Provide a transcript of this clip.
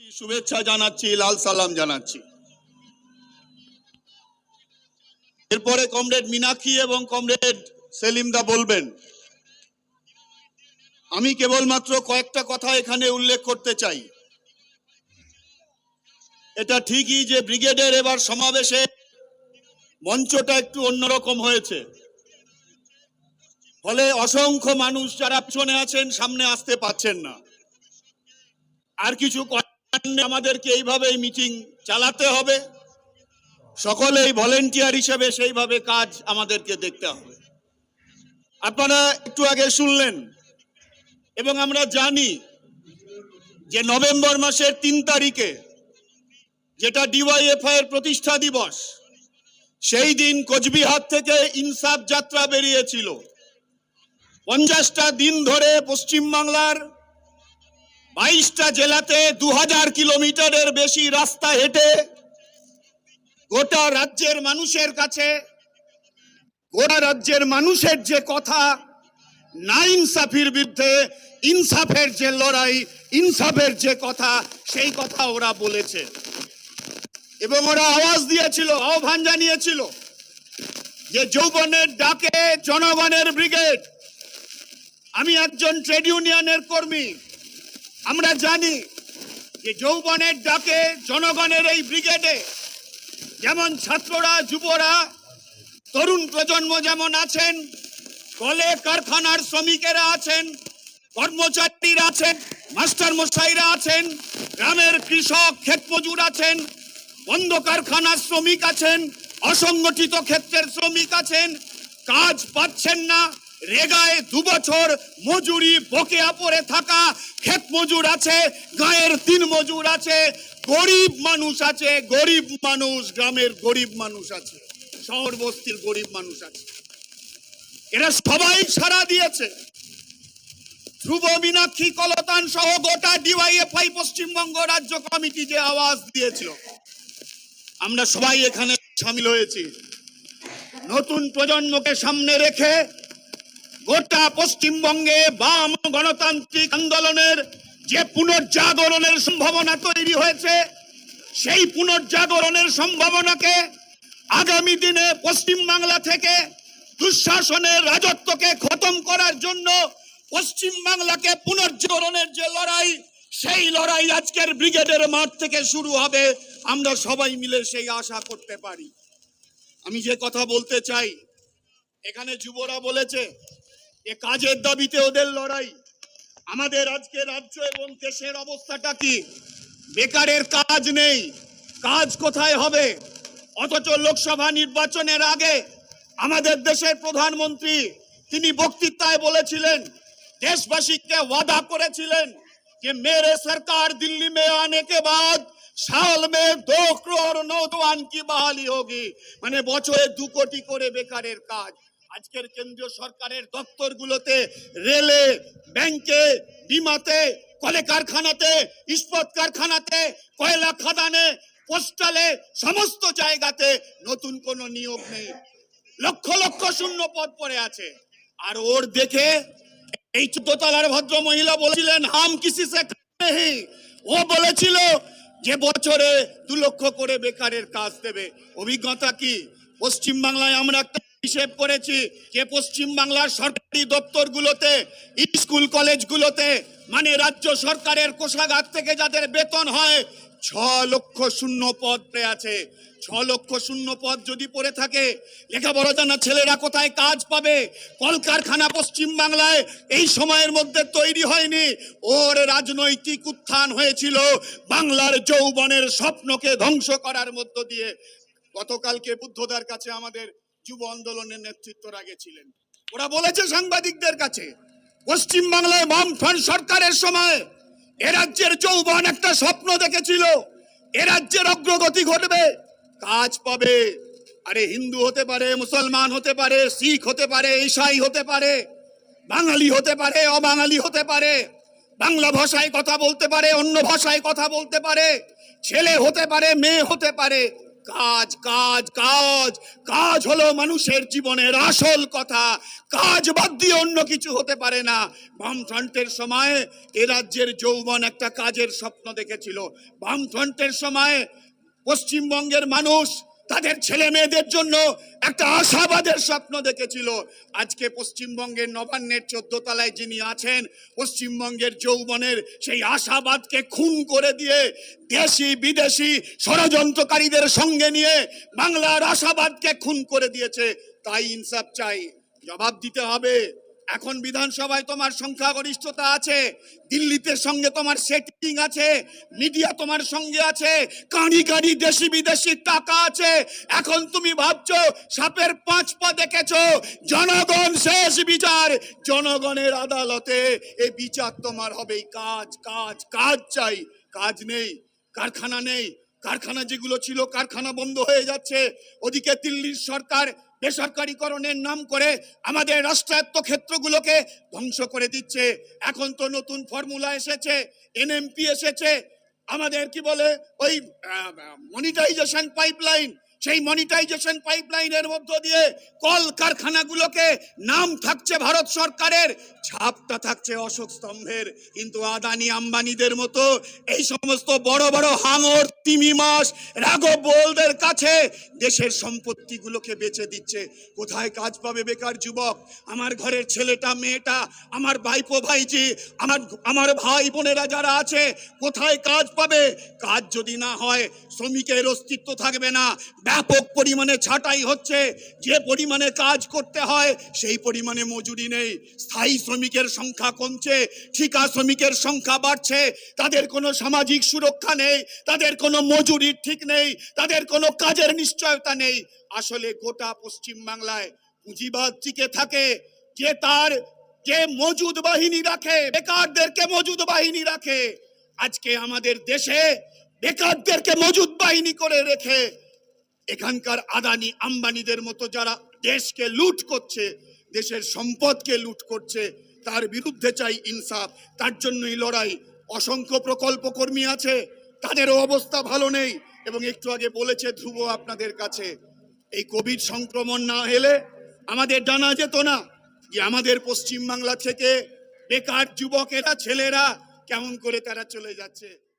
শুভেচ্ছা জানাচ্ছি লাল সালাম জানাচ্ছি। এরপরে কমরেড মিনাক্ষী এবং কমরেড সেলিমদা বলবেন। আমি কেবলমাত্র কয়েকটা কথা এখানে উল্লেখ করতে চাই। এটা ঠিকই যে ব্রিগেডের এবার সমাবেশে মঞ্চটা একটু অন্যরকম হয়েছে। ফলে অসংখ্য মানুষ যারা পিছনে আছেন সামনে আসতে পাচ্ছেন না। আর কিছু নেই, আমাদেরকে এইভাবেই মিটিং চালাতে হবে। সকলেই ভলেন্টিয়ার হিসেবে সেইভাবে কাজ আমাদেরকে দেখতে হবে। আপনারা একটু আগে শুনলেন এবং আমরা জানি যে নভেম্বর মাসের তিন তারিখে যেটা ডিওয়াইএফআই এর প্রতিষ্ঠা দিবস, সেই দিন কোচবিহার থেকে ইনসাফ যাত্রা বেরিয়েছিল। পঞ্চাশটা দিন ধরে পশ্চিমবাংলার বাইশটা জেলাতে দু হাজার কিলোমিটারের বেশি রাস্তা হেঁটে গোটা রাজ্যের মানুষের কাছে, গোটা রাজ্যের মানুষের যে কথা, না ইনসাফির বিরুদ্ধে, ইনসাফের যে লড়াই, ইনসাফের যে কথা, সেই কথা ওরা বলেছে। এবং ওরা আওয়াজ দিয়েছিল, আহ্বান জানিয়েছিল যে যৌবনের ডাকে জনগণের ব্রিগেড। আমি একজন ট্রেড ইউনিয়নের কর্মী। আমরা জানি যে যৌবনের ডাকে জনগণের এই ব্রিগেডে যেমন ছাত্ররা, যুবরা, তরুণ প্রজন্ম যেমন আছেন, কলে কারখানার শ্রমিকেরা আছেন, কর্মচারীরা আছেন, মাস্টার মশাইরা আছেন, গ্রামের কৃষক ক্ষেত মজুর আছেন, বন্ধ কারখানার শ্রমিক আছেন, অসংগঠিত ক্ষেত্রের শ্রমিক আছেন, কাজ পাচ্ছেন না রেগায় দু বছর মজুরি বকেয়া পড়ে থাকা, ক্ষেত মজুর আছে, গায়ের তিন মজুর আছে, গরিব মানুষ আছে, গরিব মানুষ, গ্রামের গরিব মানুষ আছে, শহর বস্তির গরিব মানুষ আছে। এরা সবাই সারা দিয়েছে। ধ্রুব মীনাক্ষী, কলতান সহ গোটা ডিওয়াইএফআই পশ্চিমবঙ্গ রাজ্য কমিটি যে আওয়াজ দিয়েছিল, আমরা সবাই এখানে সামিল হয়েছি। নতুন প্রজন্মকে সামনে রেখে গোটা পশ্চিমবঙ্গে বাম গণতান্ত্রিক আন্দোলনের যে পুনর্জাগরণের সম্ভাবনা তৈরি হয়েছে, সেই পুনর্জাগরণের সম্ভাবনাকে আগামী দিনে পশ্চিমবাংলা থেকে দুঃশাসনের রাজত্বকে খতম করার জন্য পশ্চিমবাংলাকে পুনর্জাগরণের যে লড়াই, সেই লড়াই আজকের ব্রিগেডের মাঠ থেকে শুরু হবে। আমরা সবাই মিলে সেই আশা করতে পারি। আমি যে কথা বলতে চাই, এখানে যুবরা বলেছে এ কাজের দাবিতে ওদের লড়াই। আমাদের আজকে রাজ্য এবং দেশের অবস্থাটা কি? বেকারের কাজ নেই। কাজ কোথায় হবে? অথচ লোকসভা নির্বাচনের আগে আমাদের দেশের প্রধানমন্ত্রী তিনি বক্তৃতায় বলেছিলেন, দেশবাসীকে ওয়াদা করেছিলেন যে মেরে সরকার, দিল্লি মে আনে কে বাদ, সাল মে দো ক্রোর নৌজওয়ান কি বহালি হোগি। মানে বছরে দু কোটি করে বেকারের কাজ। আজকের কেন্দ্রীয় সরকারের দপ্তরগুলোতে রেলে, ব্যাংকে, বিমাতে, কলে কারখানাতে, ইস্পাত কারখানাতে, কয়লা খাদানে, পোস্টালে, সমস্ত জায়গাতে নতুন কোনো নিয়োগ নেই। লক্ষ লক্ষ শূন্য পদ পড়ে আছে। আর ওর দেখে এই চোদ্দ তলার ভদ্র মহিলা বলেছিলেন, হাম কিসি সে ও বলেছিল যে বছরে দু লক্ষ করে বেকারের কাজ দেবে। অভিজ্ঞতা কি? পশ্চিম বাংলায় আমরা হিসেব করেছি যে পশ্চিম বাংলার সরকারি দপ্তরগুলোতে, স্কুল কলেজগুলোতে মানে রাজ্য সরকারের কোষাগার থেকে যাদের বেতন হয়, ছ লক্ষ শূন্য পদ আছে। ছ লক্ষ শূন্য পদ যদি পড়ে থাকে, লেখাপড়া জানা ছেলেরা কোথায় কাজ পাবে? কলকারখানা পশ্চিম বাংলায় এই সময়ের মধ্যে তৈরি হয়নি। ওর রাজনৈতিক উত্থান হয়েছিল বাংলার যৌবনের স্বপ্নকে ধ্বংস করার মধ্য দিয়ে। গতকালকে বুদ্ধদার কাছে আমাদের যুব আন্দোলনের নেতৃত্বরা গেছিলেন ওরা বলেছে সাংবাদিকদের কাছে পশ্চিম বাংলায় বামফ্রন্ট সরকারের সময় এ রাজ্যের যৌবন একটা স্বপ্ন দেখেছিল। এ রাজ্যের অগ্রগতি ঘটবে, কাজ পাবে। আরে হিন্দু হতে পারে, মুসলমান হতে পারে, শিখ হতে পারে ঈসাই হতে পারে, বাঙালি হতে পারে, অবাঙালি হতে পারে, বাংলা ভাষায় কথা বলতে পারে, অন্য ভাষায় কথা বলতে পারে, ছেলে হতে পারে, মেয়ে হতে পারে। কাজ কাজ কাজ কাজ হলো মানুষের জীবনের আসল কথা। কাজ বাদ দিয়ে অন্য কিছু হতে পারে না। বামফ্রন্টের সময়ে এ রাজ্যের যৌবন একটা কাজের স্বপ্ন দেখেছিল। বামফ্রন্টের সময়ে পশ্চিমবঙ্গের মানুষ তাদের ছেলে মেয়েদের জন্য একটা আশাবাদের স্বপ্ন দেখেছিল। আজকে পশ্চিমবঙ্গের নবান্নের চোদ্দ তলায় যিনি আছেন, পশ্চিমবঙ্গের যৌবনের সেই আশাবাদকে খুন করে দিয়ে দেশি, বিদেশি ষড়যন্ত্রকারীদের সঙ্গে নিয়ে বাংলার আশাবাদকে খুন করে দিয়েছে। তাই ইনসাফ চাই, জবাব দিতে হবে। এখন বিধানসভায় তোমার সংখ্যাগরিষ্ঠতা আছে, দিল্লিতে সঙ্গে তোমার সেটিং আছে মিডিয়া তোমার সঙ্গে আছে, কাঁড়ি কাঁড়ি দেশি বিদেশি টাকা আছে। এখন তুমি ভাবছ, সাপের পাঁচ পা দেখেছ, জনগণ শেষ বিচার, জনগণের আদালতে এই বিচার তোমার হবে। কাজ কাজ কাজ চাই, কাজ নেই, কারখানা নেই, কারখানা যেগুলো ছিল কারখানা বন্ধ হয়ে যাচ্ছে, ওদিকে দিল্লির সরকার বেসরকারীকরণের নাম করে আমাদের রাষ্ট্রায়ত্ত ক্ষেত্রগুলোকে ধ্বংস করে দিচ্ছে। এখন তো নতুন ফর্মুলা এসেছে, এনএমপি এসেছে, আমাদের কি বলে ওই মনিটাইজেশন পাইপলাইন সেই মনিটাইজেশন পাইপলাইনের মধ্য দিয়ে কল কারখানাগুলোকে নাম থাকছে ভারত সরকারের, ছাপটা থাকছে অশোক স্তম্ভের। কিন্তু আদানি আম্বানিদের মতো এই সমস্ত বড় বড় হাঙর, তিমি মাস রাঘব বোলদের কাছে দেশের সম্পত্তিগুলোকে বেচে দিচ্ছে। কোথায় কাজ পাবে বেকার যুবক? আমার ঘরের ছেলেটা, মেয়েটা, আমার ভাইপো, ভাইজি, আমার আমার ভাই বোনেরা যারা আছে, কোথায় কাজ পাবে? কাজ যদি না হয়, শ্রমিকের অস্তিত্ব থাকবে না। ব্যাপক পরিমাণে ছাঁটাই হচ্ছে। যে পরিমাণে কাজ করতে হয়, সেই পরিমাণে মজুরি নেই। স্থায়ী শ্রমিকের সংখ্যা কমছে, ঠিকা শ্রমিকের সংখ্যা বাড়ছে। তাদের কোনো সামাজিক সুরক্ষা নেই, তাদের কোনো মজুরির ঠিক নেই, তাদের কোনো কাজের নিশ্চয়তা নেই। আসলে গোটা পশ্চিম বাংলায় পুঁজিবাদ টিকে থাকে। যে তার, যে মজুদ বাহিনী রাখে, বেকারদেরকে মজুদ বাহিনী রাখে। আজকে আমাদের দেশে বেকারদেরকে মজুদ বাহিনী করে রেখে এখানকার আদানি আম্বানিদের মতো যারা দেশকে লুট করছে, দেশের সম্পদকে লুট করছে, তার বিরুদ্ধে চাই ইনসাফ। তার জন্যই লড়াই। অসংখ্য প্রকল্প কর্মী আছে, তাদেরও অবস্থা ভালো নেই। এবং একটু আগে বলেছে ধ্রুব আপনাদের কাছে, এই কোভিড সংক্রমণ না এলে আমাদের জানা যেত না। যে আমাদের পশ্চিম বাংলা থেকে বেকার যুবকেরা, ছেলেরা কেমন করে তারা চলে যাচ্ছে।